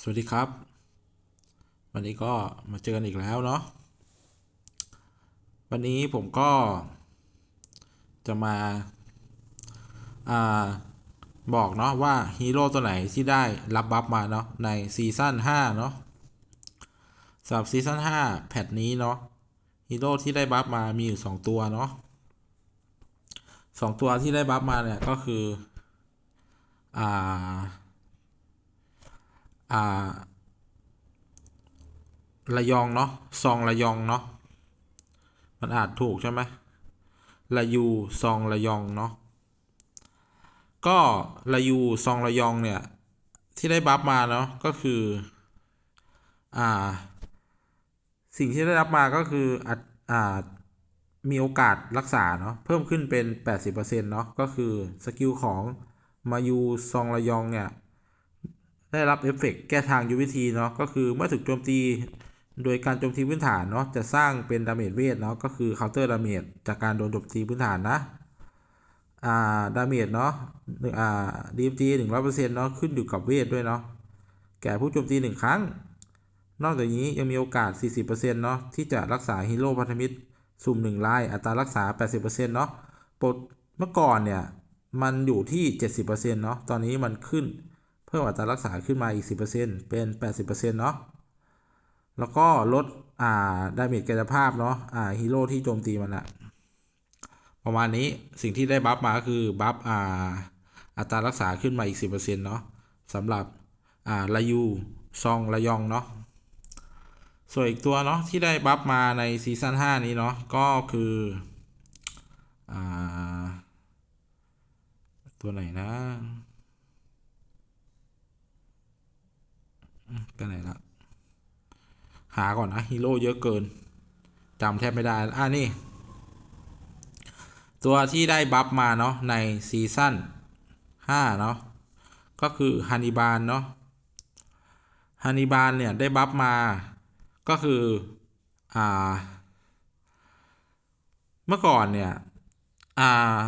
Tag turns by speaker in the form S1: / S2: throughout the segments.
S1: สวัสดีครับ วันนี้ก็มาเจอกันอีกแล้วเนาะวันนี้ผมก็จะมาอ่าบอกเนาะว่าฮีโร่ตัวไหนที่ได้รับบัฟมาเนาะในซีซั่น5เนาะสำหรับซีซั่น5แพทนี้เนาะฮีโร่ที่ได้บัฟมามีอยู่ 2 ตัวเนาะสองตัวที่ได้บัฟมาเนี่ยก็คือ อ่า อ่าระยองเนาะซองระยองเนาะมันอาจถูกใช่ไหมระยูซองระยองเนาะก็ระยูซองระยองเนี่ยที่ได้บัฟมาเนาะก็คืออ่าสิ่งที่ได้รับมาก็คืออาจอ่ามีโอกาสรักษาเนาะเพิ่มขึ้นเป็น 80%เนาะก็คือสกิลของมายูซองระยองเนี่ย ได้รับเอฟเฟกต์แก้ทางยุทธวิธีเนาะก็คือเมื่อถูกโจมตีโดยการโจมตีพื้นฐานเนาะจะสร้างเป็นดาเมจเวทเนาะก็คือเคาน์เตอร์ดาเมจจากการโดนโจมตีพื้นฐานนะอ่าดาเมจเนาะอ่าดีเอ็มจีหนึ่งร้อยเปอร์เซ็นต์เนาะขึ้นอยู่กับเวทด้วยเนาะแก่ผู้โจมตีหนึ่งครั้ง นอกจากนี้ยังมีโอกาส 40%เนาะที่จะรักษาฮีโร่พันธมิตรสุ่ม1ลายอัตรารักษา 80%เนาะปกเมื่อก่อนเนี่ย มันอยู่ที่ 70%เนาะตอนนี้มันขึ้น เพิ่มอัตรารักษาขึ้นมาอีก 10%เป็น 80%เนาะแล้วก็ลดอ่าดาเมจกายภาพเนาะอ่าฮีโร่ที่โจมตีมันอะประมาณนี้สิ่งที่ได้บัฟมาก็คือบัฟอ่าอัตรารักษาขึ้นมาอีก 10%เนาะสำหรับอ่าลายูซองระยองเนาะส่วนอีกตัวเนาะที่ได้บัฟมาในซีซั่น5นี้เนาะก็คืออ่าตัวไหนนะ กันไหนละหาก่อนนะฮีโร่เยอะเกินจำแทบไม่ได้ อ่านี่ ตัวที่ได้บัฟมาเนาะในซีซั่น5เนาะก็คือฮันนิบาลเนาะฮันนิบาลเนี่ยได้บัฟมาก็คืออ่าเมื่อก่อนเนี่ยอ่า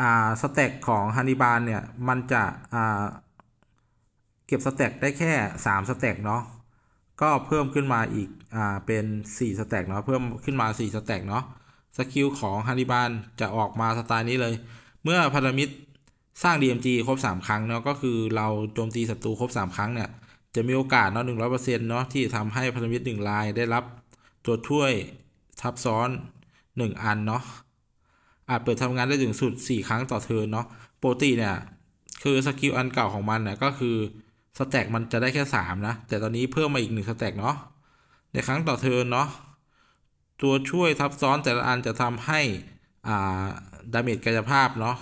S1: อ่าสเต็กของฮันนิบาลเนี่ยมันจะอ่า เก็บสเต็กได้แค่3สเต็กเนาะก็เพิ่มขึ้นมาอีกอ่าเป็น4สเต็กเนาะเพิ่มขึ้นมา4สเต็กเนาะสกิลของฮันนิบาลจะออกมาสไตล์นี้เลย เมื่อพันธมิตรสร้าง DMG ครบ 3 ครั้งเนาะก็คือเราโจมตีศัตรูครบ 3 ครั้งเนี่ยจะมีโอกาสเนาะ100%เนาะที่ทำให้พันธมิตร1ลายได้รับตัวช่วยทับซ้อน 1 อันเนาะอาจเปิดทำงานได้ถึงสุด 4 ครั้งต่อเทิร์นเนาะปกติเนี่ยคือสกิลอันเก่าของมันเนี่ยก็คือ สแต็กมันจะได้แค่ 3 นะ แต่ตอนนี้เพิ่มมาอีก1สแต็กเนาะในครั้งต่อเทิร์นเนาะตัวช่วยทับซ้อนแต่ละอันจะทำให้อ่าดาเมจกายภาพเนาะ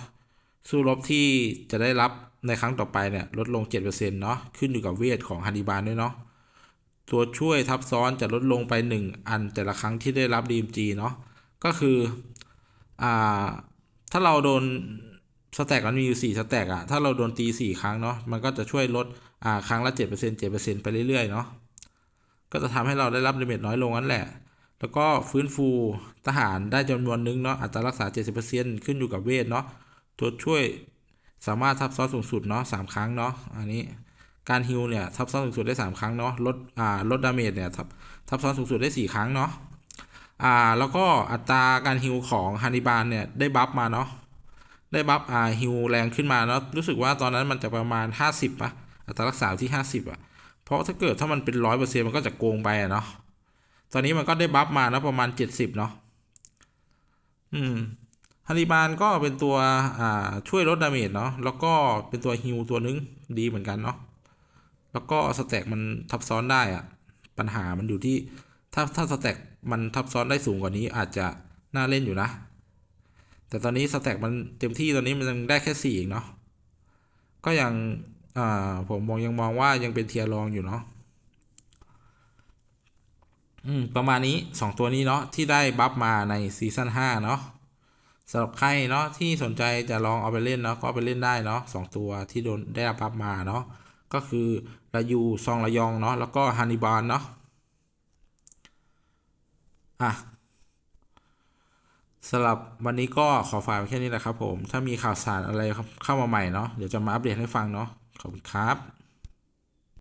S1: สู้รบที่จะได้รับในครั้งต่อไปเนี่ยลดลง 7%เนาะขึ้นอยู่กับเวทของฮันนิบาลด้วยเนาะตัวช่วยทับซ้อนจะลดลงไป 1 อันแต่ละครั้งที่ได้รับ DMG เนาะก็คืออ่าถ้าเราโดน สแต็กมันมีอยู่4สแต็กอะถ้าเราโดนตี 4 ครั้งเนาะมันก็จะช่วยลดอ่าครั้งละ 7% 7%ไปเรื่อยๆเนาะก็จะทำให้เราได้รับดาเมจน้อยลงนั่นแหละ แล้วก็ฟื้นฟูทหารได้จำนวนนึงเนาะอัตรารักษา 70%ขึ้นอยู่กับเวทเนาะตัวช่วยสามารถทับซ้อนสูงสุดเนาะ3ครั้งเนาะอันนี้การฮิลเนี่ยทับซ้อนสูงสุดได้ 3 ครั้งเนาะลดอ่าลดดาเมจเนี่ยทับทับซ้อนสูงสุดได้ 4 ครั้งเนาะอ่าแล้วก็อัตราการฮิลของฮันนิบาลเนี่ยได้บัฟมาเนาะ ได้บัฟอ่าฮิลแรงขึ้นมาเนาะรู้สึกว่าตอนนั้นมันจะประมาณ 50ป่ะอัตรารักษาที่ 50 อะ เพราะถ้าเกิดถ้ามันเป็นร้อยเปอร์เซ็นต์มันก็จะโกงไปอะเนาะตอนนี้มันก็ได้บัฟมานะประมาณ 70 เนาะอืมฮันนิบาลก็เป็นตัวอ่าช่วยลดดาเมจเนาะแล้วก็เป็นตัวฮิลตัวนึงดีเหมือนกันเนาะแล้วก็สแต็กมันทับซ้อนได้อะปัญหามันอยู่ที่ถ้าถ้าสแต็กมันทับซ้อนได้สูงกว่านี้อาจจะน่าเล่นอยู่นะ แต่ตอนนี้สแต็กมันเต็มที่ตอนนี้มันยังได้แค่สี่เองเนาะก็ยังอ่าผมมองยังมองว่ายังเป็นเทียร์รองอยู่เนาะอืมประมาณนี้สองตัวนี้เนาะที่ได้บัฟมาในซีซั่นห้าเนาะสำหรับใครเนาะที่สนใจจะลองเอาไปเล่นเนาะก็ไปเล่นได้เนาะสองตัวที่โดนได้รับบัฟมาเนาะก็คือระยูซองระยองเนาะแล้วก็ฮันนิบาลเนาะอะ สำหรับวันนี้ก็ขอฝากแค่นี้แหละครับผม ถ้ามีข่าวสารอะไรเข้ามาใหม่เนาะเดี๋ยวจะมาอัปเดตให้ฟังเนาะขอบคุณครับ